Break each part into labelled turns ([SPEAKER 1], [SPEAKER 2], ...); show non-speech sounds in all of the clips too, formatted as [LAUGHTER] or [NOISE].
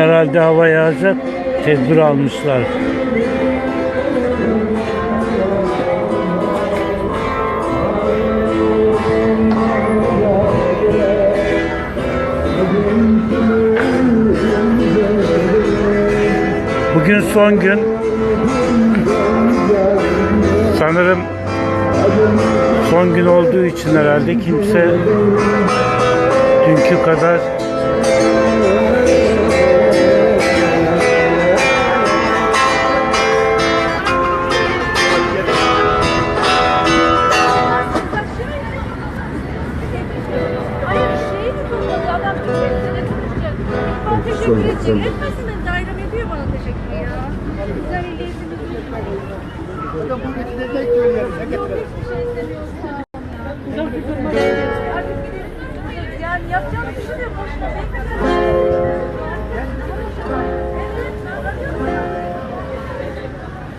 [SPEAKER 1] herhalde hava yağacak. Tedbir almışlar. Bugün son gün. Sanırım son gün olduğu için herhalde kimse dünkü kadar
[SPEAKER 2] edecek. Etmesin dairem ediyor bana teşekkür ya. Güzel ehliyetimiz yok. Yok hiçbir şey istemiyoruz. Artık gidelim. Yani yapacağım bir şey yok. Boşuna bekle. Evet, ben bakıyorum.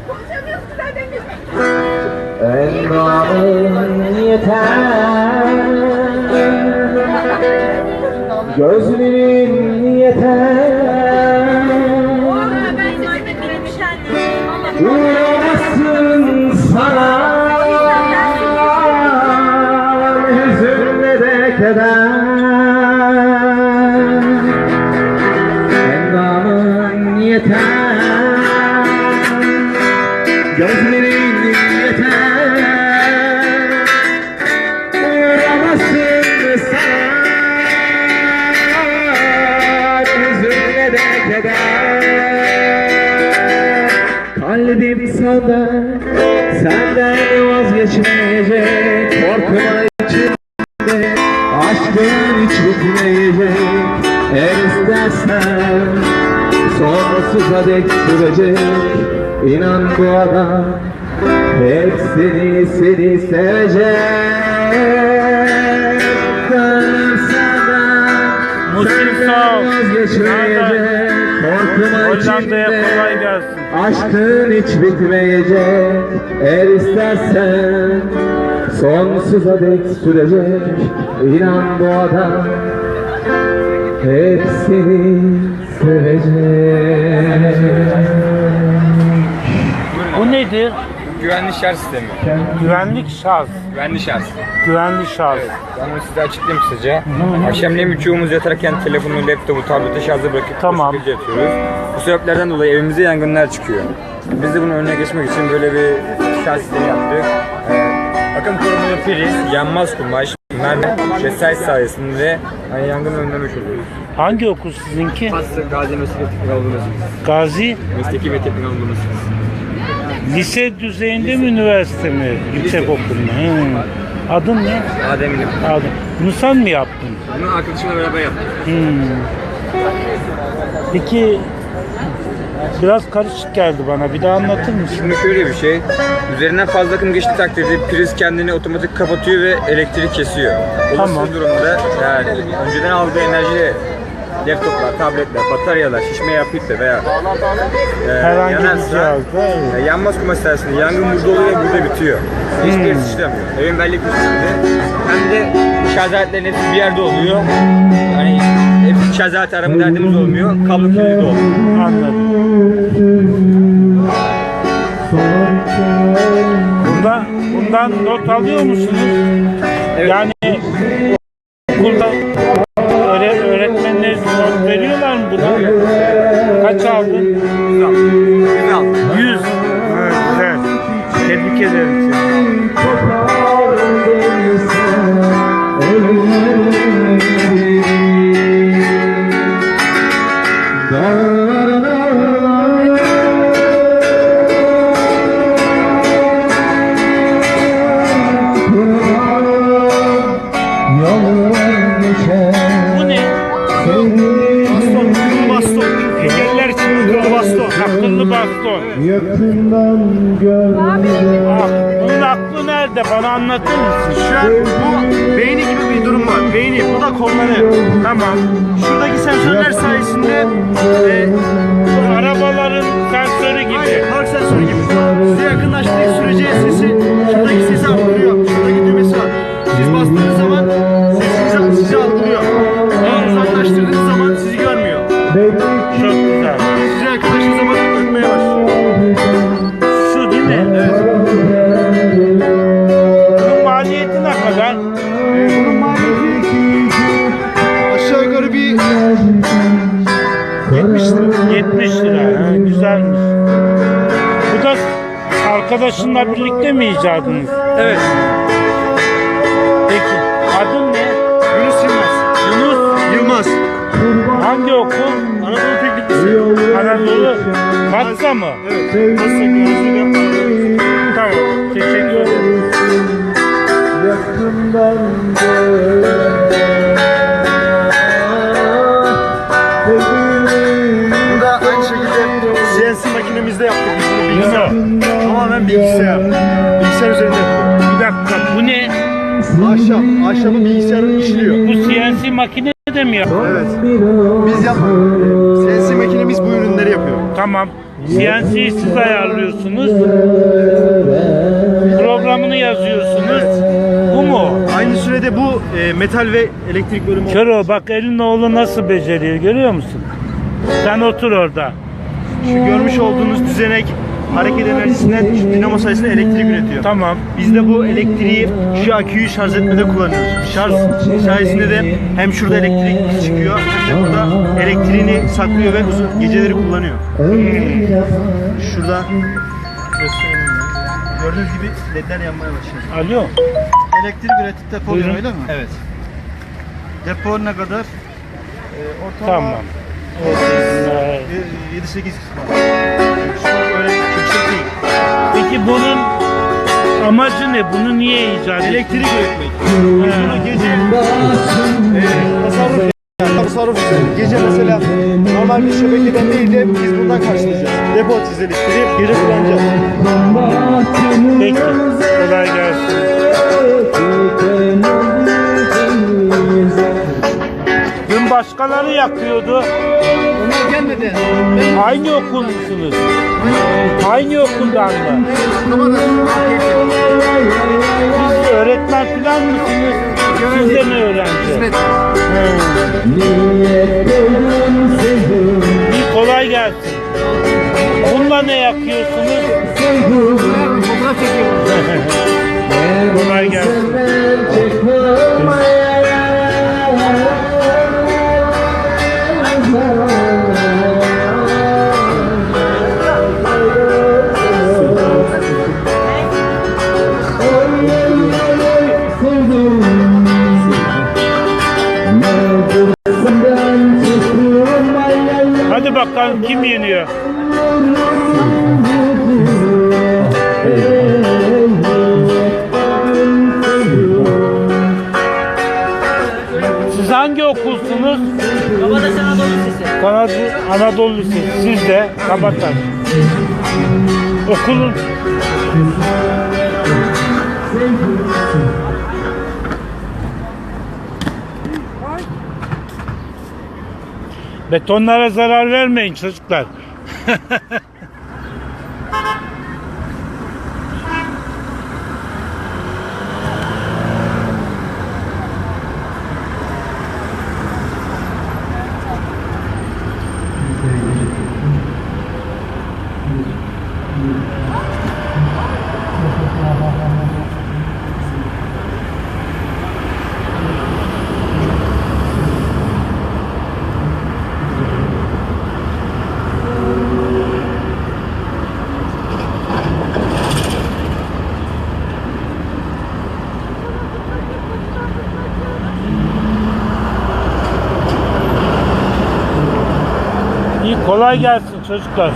[SPEAKER 2] Konuşamıyorsun zaten biz.
[SPEAKER 3] Endamın yeter Gözlerin Sonsuza dek sürecek İnan bu adam Hep seni seni sevecek
[SPEAKER 1] sağ ol.
[SPEAKER 3] Senden vazgeçmeyecek Korkma içinde. Aşkın hiç bitmeyecek Eğer istersen Sonsuza dek sürecek İnan bu adam Hep seni
[SPEAKER 1] Bu nedir?
[SPEAKER 4] Güvenli şarj sistemi.
[SPEAKER 1] Güvenlik şarj.
[SPEAKER 4] Güvenli şarj.
[SPEAKER 1] Güvenli şarj.
[SPEAKER 4] Ben bunu size açıklayayım kısaca. Akşamleyin birçoğumuz yatarken telefonu, laptopu, tableti şarja bırakıp
[SPEAKER 1] Tamam.
[SPEAKER 4] yatıyoruz. Bu sebeplerden dolayı evimize yangınlar çıkıyor. Biz de bunun önüne geçmek için böyle bir şarj sistemi yaptık. Ee, akım korumalı priz, yanmaz kumaş, mermer vesaire sayesinde hani yangın önlemiş oluyoruz.
[SPEAKER 1] Hangi okul sizinki?
[SPEAKER 4] Faslı Gazi Mesleki Teknik Anadolu
[SPEAKER 1] Gazi
[SPEAKER 4] Mesleki ve Teknik Anadolu
[SPEAKER 1] lise düzeyinde mi üniversite mi? Yüksek okul mu? Adın ne?
[SPEAKER 4] Adem'in.
[SPEAKER 1] Adın. Bunu sen mi yaptın?
[SPEAKER 4] Bunu arkadaşımla beraber yaptık.
[SPEAKER 1] Hmm. Peki biraz karışık geldi bana. Bir daha anlatır mısın?
[SPEAKER 4] Şimdi şöyle bir şey. Üzerinden fazla akım geçtiği takdirde priz kendini otomatik kapatıyor ve elektrik kesiyor. Olası
[SPEAKER 1] Tamam.
[SPEAKER 4] durumda yani önceden aldığı enerjiyle laptoplar, tabletler, bataryalar şişme yapıp da veya e,
[SPEAKER 1] Herhangi bir
[SPEAKER 4] yanarsa,
[SPEAKER 1] cihazda, evet.
[SPEAKER 4] e, yanmaz kumaş sayesinde yangın burada oluyor ve burada bitiyor. Hiçbir
[SPEAKER 1] Hmm.
[SPEAKER 4] yer sıçramıyor. Evin belli bir üstünde. Hem de şarj hepsi bir yerde oluyor. Hani aleti arama derdimiz olmuyor. Kablo kilidi de olmuyor.
[SPEAKER 1] Anladım. Bundan, bundan not alıyor musunuz?
[SPEAKER 4] Evet.
[SPEAKER 1] Yani okulda öğre, öğretmenler not veriyorlar mı buna? Kaç aldın?
[SPEAKER 4] Güzel. Güzel.
[SPEAKER 1] 100. Evet, güzel. Tebrik ederim
[SPEAKER 3] Baston. Yakından
[SPEAKER 1] Ah, bunun aklı nerede? Bana anlatır mısın?
[SPEAKER 5] Şu an bu beyni gibi bir durum var. Beyni, bu da kolları.
[SPEAKER 1] Tamam.
[SPEAKER 5] Şuradaki sensörler sayesinde e,
[SPEAKER 1] Bu arabaların sensörü gibi.
[SPEAKER 5] aynı park sensörü gibi. Size yakınlaştığı sürece sesi, şuradaki sesi algılıyor. Şuradaki düğmesi var. Siz bastığınız zaman
[SPEAKER 1] icadınız?
[SPEAKER 6] Evet.
[SPEAKER 1] Peki adın ne?
[SPEAKER 6] Yunus Yılmaz.
[SPEAKER 1] Yunus
[SPEAKER 6] Yılmaz.
[SPEAKER 1] hangi okul?
[SPEAKER 6] Anadolu Teknik Lisesi.
[SPEAKER 1] Anadolu Katsa mı?
[SPEAKER 6] Evet. Hasta gözlüğü
[SPEAKER 1] Tamam teşekkür ederim.
[SPEAKER 7] Yakından
[SPEAKER 6] da aynı şekilde CNC makinemizde yaptık biz bunu bilgisayar. Tamamen. Bilgisayar Ahşap. Ahşabı bilgisayarın işliyor.
[SPEAKER 1] Bu CNC makine de mi yapıyor?
[SPEAKER 6] Evet. Biz yapmıyoruz. CNC makinemiz bu ürünleri yapıyor.
[SPEAKER 1] Tamam. CNC'yi siz ayarlıyorsunuz. Programını yazıyorsunuz. Bu mu?
[SPEAKER 6] Aynı sürede bu e, metal ve elektrik bölümü
[SPEAKER 1] Köro bak elin oğlu nasıl beceriyor görüyor musun? Sen otur orada.
[SPEAKER 6] Şu görmüş olduğunuz düzenek hareket enerjisinden dinamo sayesinde elektrik üretiyor.
[SPEAKER 1] Tamam.
[SPEAKER 6] Biz de bu elektriği şu aküyü şarj etmede kullanıyoruz. Şarj sayesinde de hem şurada elektrik çıkıyor hem de burada elektriğini saklıyor ve uzun geceleri kullanıyor. Şurada göstereyim. Gördüğünüz gibi ledler yanmaya başladı.
[SPEAKER 1] Alo.
[SPEAKER 3] Elektrik üretip depoluyor öyle mi?
[SPEAKER 6] Evet.
[SPEAKER 3] Depo ne kadar? Ee, ortalama
[SPEAKER 1] Tamam. Ee,
[SPEAKER 6] 7-8 kısmı.
[SPEAKER 1] Peki bunun amacı ne? Bunu niye icat ettin?
[SPEAKER 6] Elektrik üretmek. Bunu gece e, tasarruf yani tasarruf üzerine. Gece mesela normal bir şebekeden değil de biz bundan karşılayacağız. Depo çizeliştirip gece kullanacağız.
[SPEAKER 1] Peki. Kolay gelsin. Başkaları yakıyordu.
[SPEAKER 3] Onlar gelmedi.
[SPEAKER 1] Aynı okul musunuz? Aynı okuldan mı? Siz öğretmen falan mısınız? Siz de mi öğrenci?
[SPEAKER 3] Hizmet.
[SPEAKER 1] İyi kolay gelsin. Bununla ne yakıyorsunuz?
[SPEAKER 3] Fotoğraf çekiyorum. [LAUGHS]
[SPEAKER 1] kolay gelsin. Bakalım kim yeniyor? Siz hangi okulsunuz?
[SPEAKER 8] Kabataş Anadolu Lisesi.
[SPEAKER 1] Anadolu, Anadolu Lisesi. Siz de Kabataş. Okulun Betonlara zarar vermeyin çocuklar. [LAUGHS] kolay gelsin çocuklar.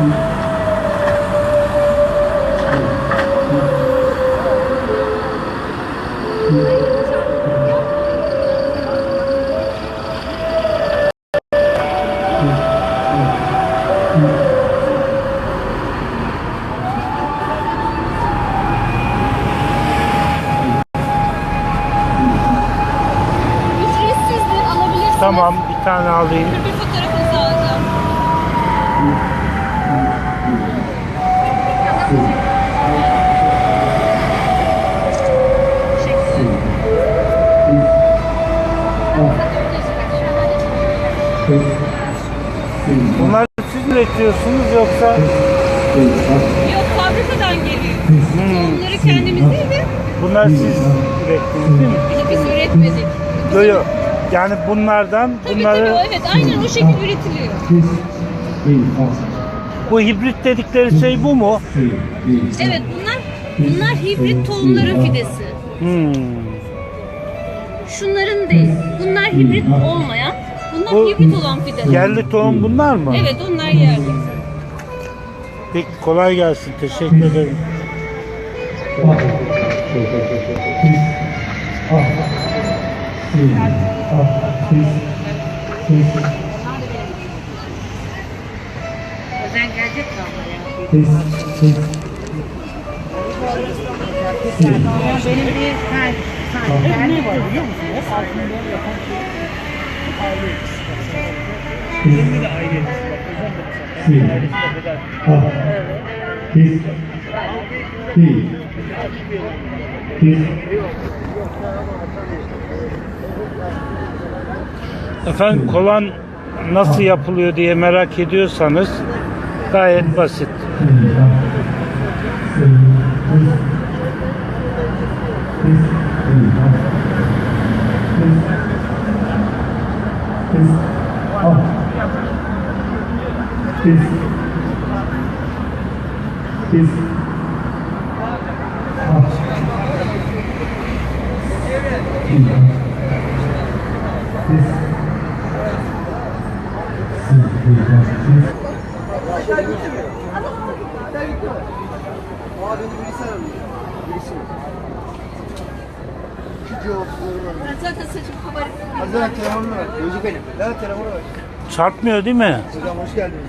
[SPEAKER 2] Thank you.
[SPEAKER 1] Bunlar siz ürettiniz değil mi?
[SPEAKER 2] Biz, biz üretmedik.
[SPEAKER 1] Yok yok. Yani bunlardan
[SPEAKER 2] Tabii
[SPEAKER 1] bunları
[SPEAKER 2] tabii evet aynen o şekilde üretiliyor.
[SPEAKER 1] bu hibrit dedikleri şey bu mu?
[SPEAKER 2] Evet bunlar bunlar hibrit tohumların fidesi.
[SPEAKER 1] Hmm.
[SPEAKER 2] Şunların değil. Bunlar hibrit olmayan. Bunlar
[SPEAKER 1] Bu-
[SPEAKER 2] hibrit olan fideler.
[SPEAKER 1] Yerli tohum bunlar mı?
[SPEAKER 2] Evet onlar yerli.
[SPEAKER 1] Peki kolay gelsin. Teşekkür ederim.
[SPEAKER 2] Özen gelecek mi ama ya?
[SPEAKER 1] Efendim kolan nasıl yapılıyor diye merak ediyorsanız gayet basit.
[SPEAKER 2] Ben zaten saçım kabarık.
[SPEAKER 6] Hazır telefonunu ver. Gözü benim. Ver telefonu ver.
[SPEAKER 1] Çarpmıyor değil mi?
[SPEAKER 6] Hocam hoş geldiniz.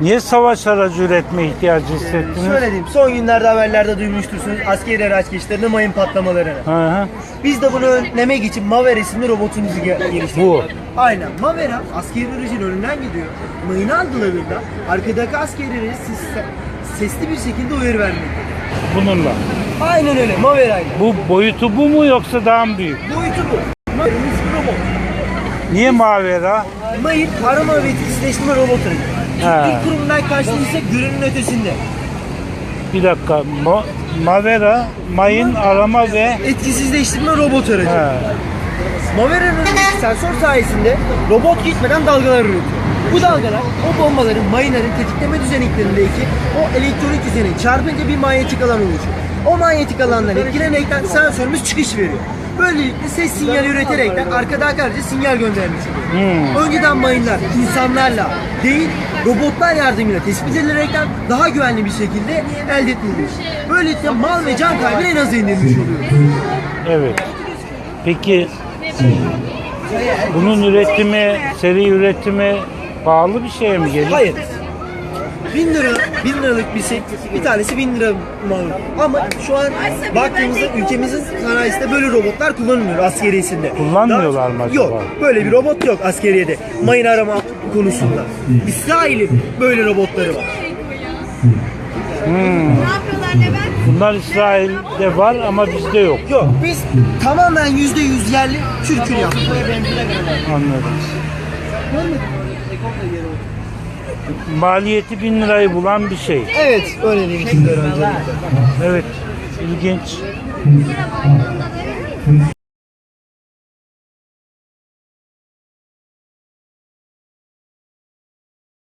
[SPEAKER 1] Niye savaş aracı üretme ihtiyacı hissettiniz?
[SPEAKER 5] Şöyle diyeyim, son günlerde haberlerde duymuştursunuz askeri araç geçişlerinde mayın patlamalarını.
[SPEAKER 1] Hı hı.
[SPEAKER 5] Biz de bunu önlemek için Maver isimli robotumuzu ge- geliştirdik.
[SPEAKER 1] Bu.
[SPEAKER 5] Aynen. Maver'a askeri aracın önünden gidiyor. Mayını aldılarında arkadaki askeri aracı ses- sesli bir şekilde uyarı vermektedir.
[SPEAKER 1] Bununla.
[SPEAKER 5] Aynen öyle. Maver aynı.
[SPEAKER 1] Bu boyutu bu mu yoksa daha mı büyük?
[SPEAKER 5] Boyutu bu. Maver'in ismi robot.
[SPEAKER 1] Niye Mavera?
[SPEAKER 5] Mayın arama ve etkisizleştirme robotu.
[SPEAKER 1] Ha.
[SPEAKER 5] İlk kurumdan karşılayırsak görenin ötesinde.
[SPEAKER 1] Bir dakika. Ma- Mavera mayın arama ve
[SPEAKER 5] Etkisizleştirme robot aracı.
[SPEAKER 1] ha.
[SPEAKER 5] Mavera'nın sensör sayesinde robot gitmeden dalgalar üretiyor. Bu dalgalar o bombaların mayınların tetikleme düzeneklerindeki o elektronik düzeni çarpınca bir manyetik alan oluşuyor. O manyetik alandan etkilenerekten sensörümüz çıkış veriyor. Böylelikle ses sinyali üreterekten arkadaki araca sinyal göndermiş oluyor. Önceden mayınlar insanlarla değil robotlar yardımıyla tespit edilerekten daha güvenli bir şekilde elde edilmiş. Böylelikle mal ve can kaybı en aza indirmiş oluyor.
[SPEAKER 1] Evet. Peki bunun üretimi, seri üretimi pahalı bir şeye mi geliyor?
[SPEAKER 5] Hayır. 1000 lira, 1000 liralık bir şey, bir tanesi 1000 lira mal. Ama şu an baktığımızda ülkemizin sanayisinde böyle robotlar kullanılmıyor askeriyesinde.
[SPEAKER 1] Kullanmıyorlar mı acaba?
[SPEAKER 5] Yok, böyle bir robot yok askeriyede. Mayın arama konusunda. İsrail'in böyle robotları var.
[SPEAKER 2] Levent?
[SPEAKER 1] Bunlar İsrail'de var ama bizde yok.
[SPEAKER 5] Yok, biz tamamen %100 yerli Türk'ün yaptık.
[SPEAKER 1] Anladım. Maliyeti bin lirayı bulan bir şey.
[SPEAKER 5] Evet, öyle diyeyim sizlere öncelikle.
[SPEAKER 1] Evet. ilginç.